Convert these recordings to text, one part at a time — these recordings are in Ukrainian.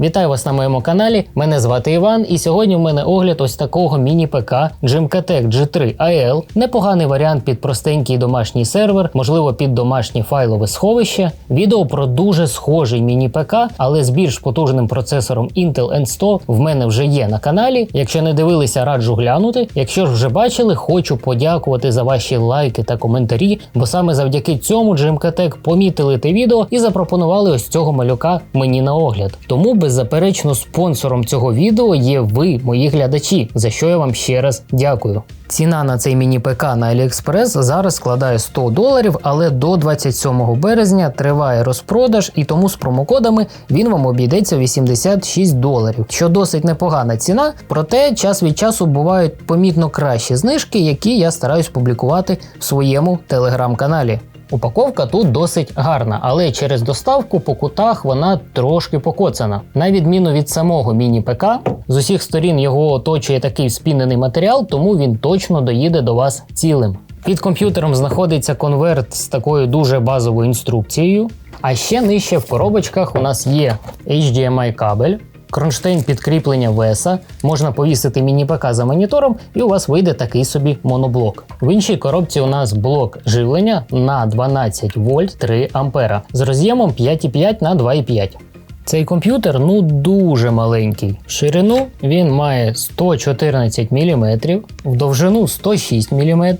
Вітаю вас на моєму каналі. Мене звати Іван, і сьогодні в мене огляд ось такого міні-ПК Gymkatech G3 AL. Непоганий варіант під простенький домашній сервер, можливо, під домашнє файлове сховище. Відео про дуже схожий міні-ПК, але з більш потужним процесором Intel N100 в мене вже є на каналі. Якщо не дивилися, раджу глянути. Якщо ж вже бачили, хочу подякувати за ваші лайки та коментарі, бо саме завдяки цьому Gymkatech помітили те відео і запропонували ось цього малюка мені на огляд. Тому беззаперечно спонсором цього відео є ви, мої глядачі, за що я вам ще раз дякую. Ціна на цей міні-ПК на AliExpress зараз складає 100 доларів, але до 27 березня триває розпродаж, і тому з промокодами він вам обійдеться 86 доларів, що досить непогана ціна. Проте час від часу бувають помітно кращі знижки, які я стараюсь публікувати в своєму телеграм-каналі. Упаковка тут досить гарна, але через доставку по кутах вона трошки покоцана. На відміну від самого міні-ПК, з усіх сторін його оточує такий спінений матеріал, тому він точно доїде до вас цілим. Під комп'ютером знаходиться конверт з такою дуже базовою інструкцією. А ще нижче в коробочках у нас є HDMI кабель, кронштейн підкріплення веса, можна повісити міні-ПК за монітором, і у вас вийде такий собі моноблок. В іншій коробці у нас блок живлення на 12 вольт 3 ампера з роз'ємом 5,5 на 2,5. Цей комп'ютер ну дуже маленький. Ширину він має 114 мм, в довжину 106 мм,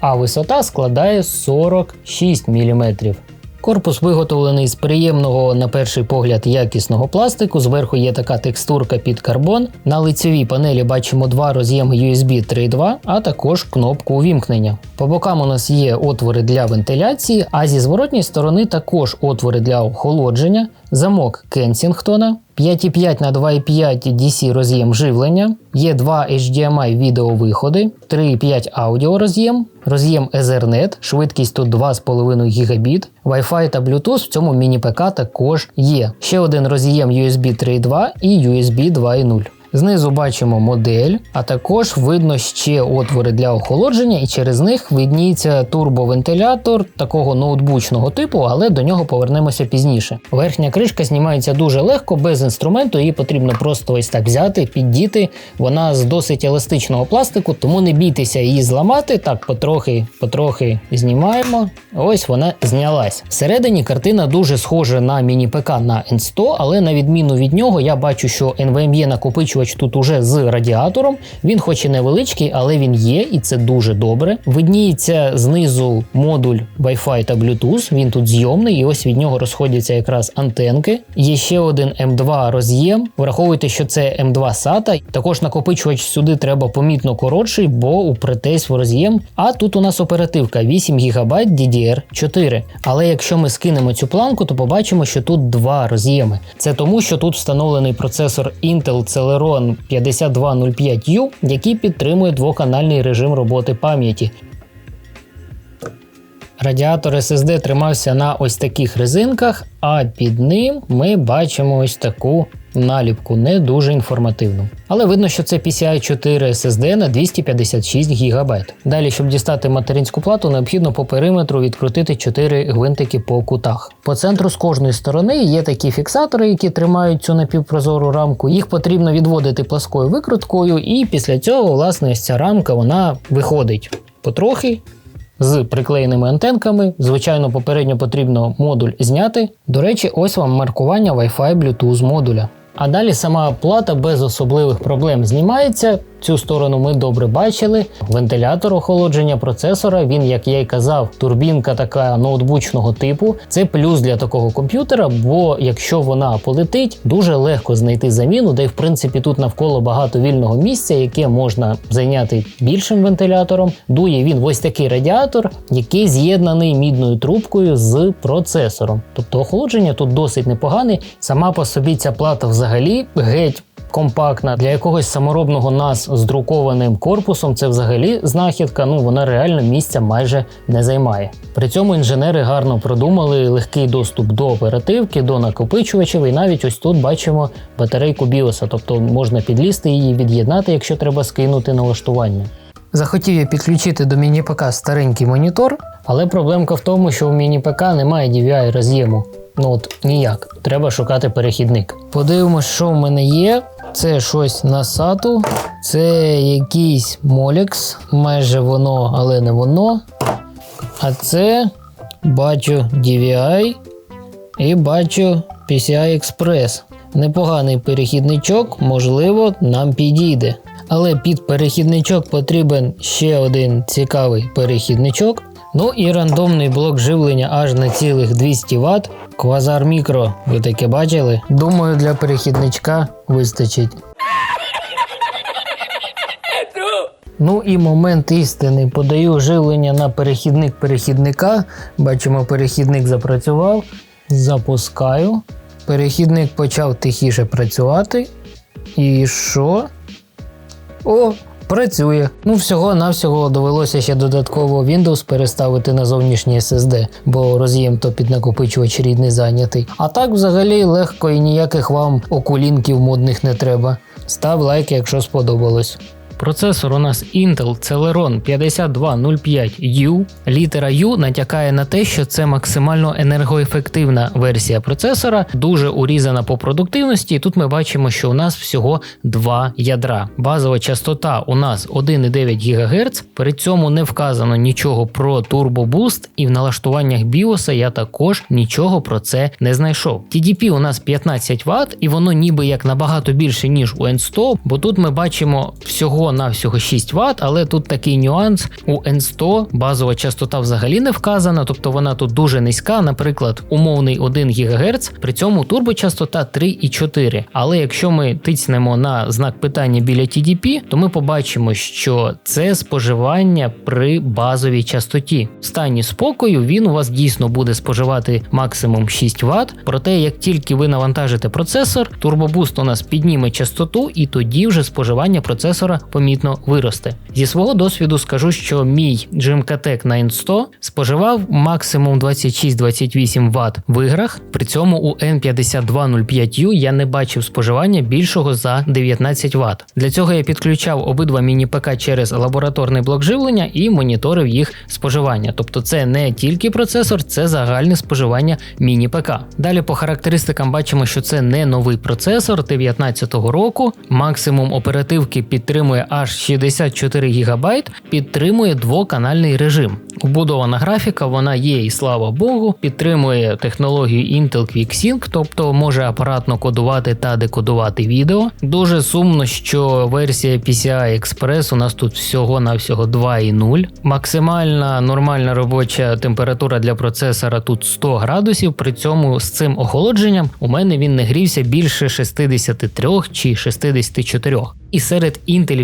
а висота складає 46 мм. Корпус виготовлений з приємного, на перший погляд, якісного пластику. Зверху є така текстурка під карбон. На лицевій панелі бачимо два роз'єми USB 3.2, а також кнопку увімкнення. По бокам у нас є отвори для вентиляції, а зі зворотньої сторони також отвори для охолодження, замок Кенсінгтона. 5,5 на 2,5 DC роз'єм живлення, є 2 HDMI відеовиходи, 3,5 аудіо роз'єм, роз'єм Ethernet, швидкість тут 2,5 Гбіт, Wi-Fi та Bluetooth в цьому міні-ПК також є. Ще один роз'єм USB 3.2 і USB 2.0. Знизу бачимо модель, а також видно ще отвори для охолодження, і через них видніється турбовентилятор такого ноутбучного типу, але до нього повернемося пізніше. Верхня кришка знімається дуже легко, без інструменту, її потрібно просто ось так взяти, піддіти. Вона з досить еластичного пластику, тому не бійтеся її зламати. Так, потрохи, потрохи знімаємо. Ось вона знялась. Всередині картина дуже схожа на міні-ПК на N100, але на відміну від нього, я бачу, що NVMe накопичувач тут уже з радіатором. Він хоч і невеличкий, але він є, і це дуже добре. Видніється знизу модуль Wi-Fi та Bluetooth. Він тут зйомний, і ось від нього розходяться якраз антенки. Є ще один M2 роз'єм. Враховуйте, що це M2 SATA. Також накопичувач сюди треба помітно коротший, бо упретесь в роз'єм. А тут у нас оперативка 8 ГБ DDR4. Але якщо ми скинемо цю планку, то побачимо, що тут два роз'єми. Це тому, що тут встановлений процесор Intel Celeron 5205U, який підтримує двоканальний режим роботи пам'яті. Радіатор SSD тримався на ось таких резинках, а під ним ми бачимо ось таку наліпку, не дуже інформативну. Але видно, що це PCI 4 SSD на 256 ГБ. Далі, щоб дістати материнську плату, необхідно по периметру відкрутити 4 гвинтики по кутах. По центру з кожної сторони є такі фіксатори, які тримають цю напівпрозору рамку. Їх потрібно відводити пласкою викруткою, і після цього, власне, ось ця рамка вона виходить потрохи з приклеєними антенками. Звичайно, попередньо потрібно модуль зняти. До речі, ось вам маркування Wi-Fi Bluetooth модуля. А далі сама плата без особливих проблем знімається. Цю сторону ми добре бачили. Вентилятор охолодження процесора, він, як я й казав, турбінка така ноутбучного типу. Це плюс для такого комп'ютера, бо якщо вона полетить, дуже легко знайти заміну, де в принципі тут навколо багато вільного місця, яке можна зайняти більшим вентилятором. Дує він ось такий радіатор, який з'єднаний мідною трубкою з процесором. Тобто охолодження тут досить непогане. Сама по собі ця плата взагалі геть компактна для якогось саморобного нас з друкованим корпусом. Це взагалі знахідка. Ну вона реально місця майже не займає. При цьому інженери гарно продумали легкий доступ до оперативки, до накопичувачів, і навіть ось тут бачимо батарейку BIOS, тобто можна підлізти її, від'єднати, якщо треба скинути налаштування. Захотів я підключити до міні-ПК старенький монітор, але проблемка в тому, що у міні-ПК немає DVI роз'єму. Ну от ніяк. Треба шукати перехідник. Подивимось, що в мене є. Це щось на сату, це якийсь Molex, майже воно, але не воно. А це бачу DVI і бачу PCI Express. Непоганий перехідничок, можливо, нам підійде. Але під перехідничок потрібен ще один цікавий перехідничок. Ну і рандомний блок живлення аж на цілих 200 Вт. Квазар мікро, ви таке бачили? Думаю, для перехідничка вистачить. Ну і момент істини. Подаю живлення на перехідник перехідника. Бачимо, перехідник запрацював. Запускаю. Перехідник почав тихіше працювати. І що? О, працює. Ну, всього-навсього довелося ще додатково Windows переставити на зовнішній SSD, бо роз'єм то під накопичувач рідний зайнятий. А так взагалі легко і ніяких вам окулінків модних не треба. Став лайк, якщо сподобалось. Процесор у нас Intel Celeron 5205U. Літера U натякає на те, що це максимально енергоефективна версія процесора, дуже урізана по продуктивності. І тут ми бачимо, що у нас всього два ядра. Базова частота у нас 1,9 ГГц. При цьому не вказано нічого про Boost, і в налаштуваннях BIOS я також нічого про це не знайшов. TDP у нас 15 Вт, і воно ніби як набагато більше, ніж у N100, бо тут ми бачимо всього на всього 6 Вт, але тут такий нюанс. У N100 базова частота взагалі не вказана, тобто вона тут дуже низька, наприклад, умовний 1 ГГц, при цьому турбочастота 3,4. Але якщо ми тицнемо на знак питання біля TDP, то ми побачимо, що це споживання при базовій частоті. В стані спокою він у вас дійсно буде споживати максимум 6 Вт. Проте, як тільки ви навантажите процесор, турбобуст у нас підніме частоту, і тоді вже споживання процесора помітно виросте. Зі свого досвіду скажу, що мій GMK-Tech N100 споживав максимум 26-28 Вт в іграх. При цьому у N5205U я не бачив споживання більшого за 19 Вт. Для цього я підключав обидва міні-ПК через лабораторний блок живлення і моніторив їх споживання. Тобто це не тільки процесор, це загальне споживання міні-ПК. Далі по характеристикам бачимо, що це не новий процесор 2019 року. Максимум оперативки підтримує аж 64 ГБ, підтримує двоканальний режим. Вбудована графіка, вона є, і слава Богу, підтримує технологію Intel QuickSync, тобто може апаратно кодувати та декодувати відео. Дуже сумно, що версія PCI Express у нас тут всього-навсього 2.0. Максимальна нормальна робоча температура для процесора тут 100 градусів. При цьому з цим охолодженням у мене він не грівся більше 63 чи 64. І серед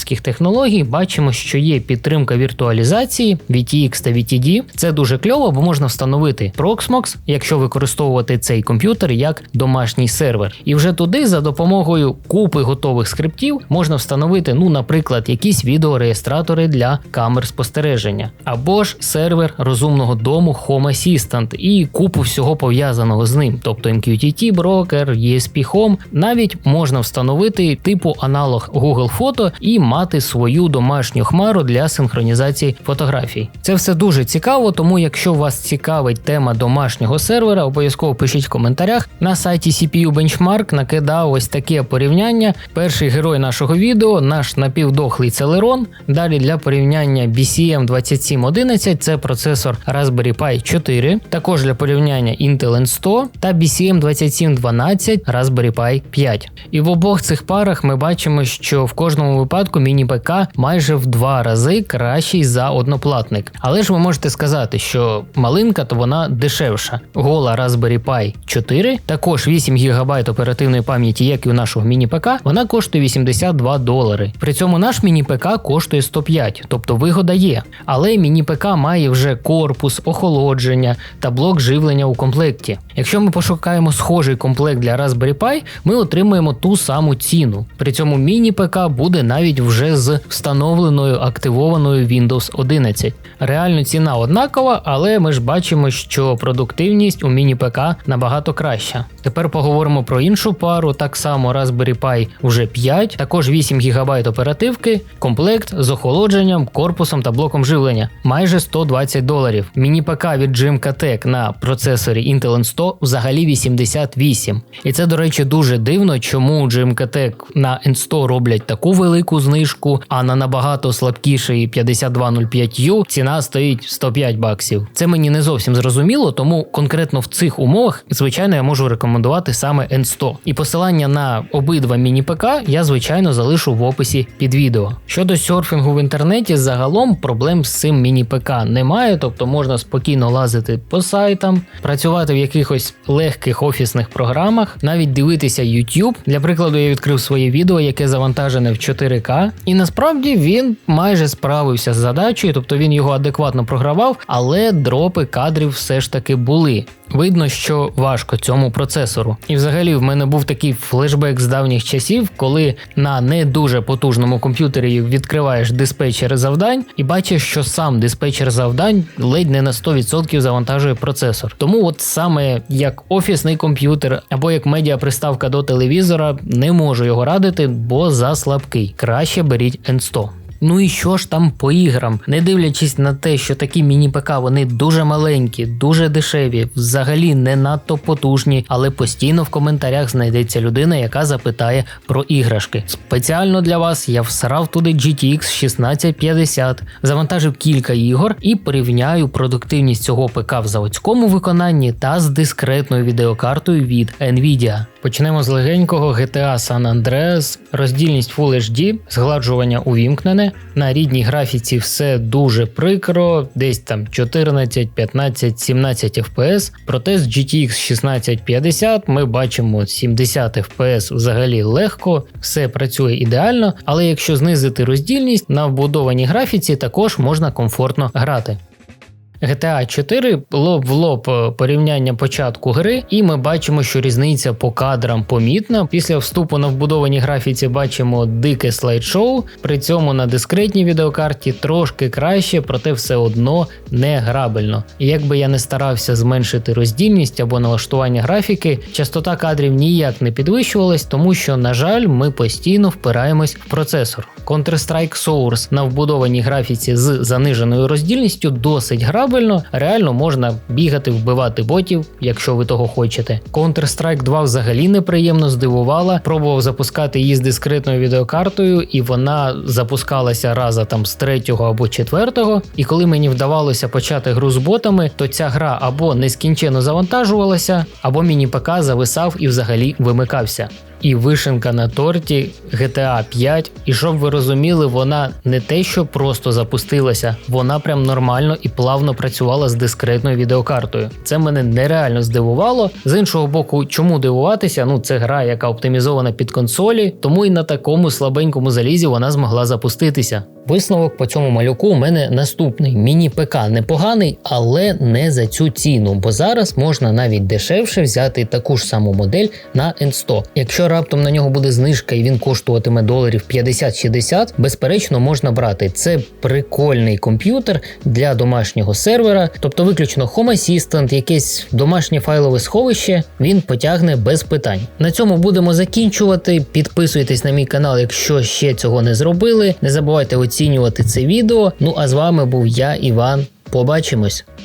інтелівських технологій бачимо, що є підтримка віртуалізації VTX та VTD. Це дуже кльово, бо можна встановити Proxmox, якщо використовувати цей комп'ютер як домашній сервер. І вже туди за допомогою купи готових скриптів можна встановити, ну, наприклад, якісь відеореєстратори для камер спостереження, або ж сервер розумного дому Home Assistant і купу всього пов'язаного з ним, тобто MQTT брокер, ESP Home. Навіть можна встановити типу аналог Google Фото і мати свою домашню хмару для синхронізації фотографій. Це все дуже цікаво, тому якщо вас цікавить тема домашнього сервера, обов'язково пишіть в коментарях. На сайті CPU Benchmark накидав ось таке порівняння. Перший герой нашого відео наш напівдохлий Celeron. Далі для порівняння BCM 2711 це процесор Raspberry Pi 4, також для порівняння Intel N100 та BCM 2712 Raspberry Pi 5. І в обох цих парах ми бачимо, що в кожному випадку міні-ПК майже в два рази кращий за одноплатник. Але ж ви можете сказати, що малинка то вона дешевша. Гола Raspberry Pi 4, також 8 ГБ оперативної пам'яті, як і у нашого міні-ПК, вона коштує 82 долари. При цьому наш міні-ПК коштує 105, тобто вигода є. Але міні-ПК має вже корпус, охолодження та блок живлення у комплекті. Якщо ми пошукаємо схожий комплект для Raspberry Pi, ми отримуємо ту саму ціну. При цьому міні-ПК буде навіть вже з встановленою активованою Windows 11. Реально ціна однакова, але ми ж бачимо, що продуктивність у міні-ПК набагато краща. Тепер поговоримо про іншу пару. Так само Raspberry Pi вже 5, також 8 ГБ оперативки, комплект з охолодженням, корпусом та блоком живлення майже 120 доларів. Міні-ПК від Gymka на процесорі Intel N100 взагалі 88. І це, до речі, дуже дивно, чому Gymka на N100 роблять таку велику знижку, а на набагато слабкіший 5205U ціна стоїть 105 баксів. Це мені не зовсім зрозуміло, тому конкретно в цих умовах, звичайно, я можу рекомендувати саме N100. І посилання на обидва міні-ПК я, звичайно, залишу в описі під відео. Щодо серфінгу в інтернеті, загалом проблем з цим міні-ПК немає, тобто можна спокійно лазити по сайтам, працювати в якихось легких офісних програмах, навіть дивитися YouTube. Для прикладу, я відкрив своє відео, яке завантажене в 4К, і насправді він майже справився з задачею, тобто він його адекватно програвав, але дропи кадрів все ж таки були. Видно, що важко цьому процесору. І взагалі в мене був такий флешбек з давніх часів, коли на не дуже потужному комп'ютері відкриваєш диспетчер завдань і бачиш, що сам диспетчер завдань ледь не на 100% завантажує процесор. Тому, от саме як офісний комп'ютер або як медіаприставка до телевізора, не можу його радити, бо за слабкий. Краще беріть N100. Ну і що ж там по іграм? Не дивлячись на те, що такі міні-ПК вони дуже маленькі, дуже дешеві, взагалі не надто потужні, але постійно в коментарях знайдеться людина, яка запитає про іграшки. Спеціально для вас я всрав туди GTX 1650, завантажив кілька ігор і порівняю продуктивність цього ПК в заводському виконанні та з дискретною відеокартою від Nvidia. Почнемо з легенького GTA San Andreas, роздільність Full HD, згладжування увімкнене. На рідній графіці все дуже прикро, десь там 14, 15, 17 FPS. Проте з GTX 1650 ми бачимо 70 FPS взагалі легко, все працює ідеально, але якщо знизити роздільність, на вбудованій графіці також можна комфортно грати. GTA 4 лоб в лоб е, порівняння початку гри, і ми бачимо, що різниця по кадрам помітна. Після вступу на вбудованій графіці бачимо дике слайд-шоу, при цьому на дискретній відеокарті трошки краще, проте все одно не грабельно. І якби я не старався зменшити роздільність або налаштування графіки, частота кадрів ніяк не підвищувалась, тому що, на жаль, ми постійно впираємось в процесор. Counter-Strike Source на вбудованій графіці з заниженою роздільністю досить грабельно, реально можна бігати, вбивати ботів, якщо ви того хочете. Counter-Strike 2 взагалі неприємно здивувала. Пробував запускати її з дискретною відеокартою, і вона запускалася раза там з третього або четвертого. І коли мені вдавалося почати гру з ботами, то ця гра або нескінченно завантажувалася, або міні-ПК зависав і взагалі вимикався. І вишенка на торті GTA 5. І щоб ви розуміли, вона не те, що просто запустилася, вона прям нормально і плавно працювала з дискретною відеокартою. Це мене нереально здивувало. З іншого боку, чому дивуватися? Ну, це гра, яка оптимізована під консолі, тому і на такому слабенькому залізі вона змогла запуститися. Висновок по цьому малюку у мене наступний. Міні-ПК непоганий, але не за цю ціну, бо зараз можна навіть дешевше взяти таку ж саму модель на N100. Якщо раптом на нього буде знижка і він коштуватиме доларів 50-60, безперечно можна брати. Це прикольний комп'ютер для домашнього сервера, тобто виключно Home Assistant, якесь домашнє файлове сховище, він потягне без питань. На цьому будемо закінчувати. Підписуйтесь на мій канал, якщо ще цього не зробили. Не забувайте оцінювати це відео. Ну а з вами був я, Іван. Побачимось!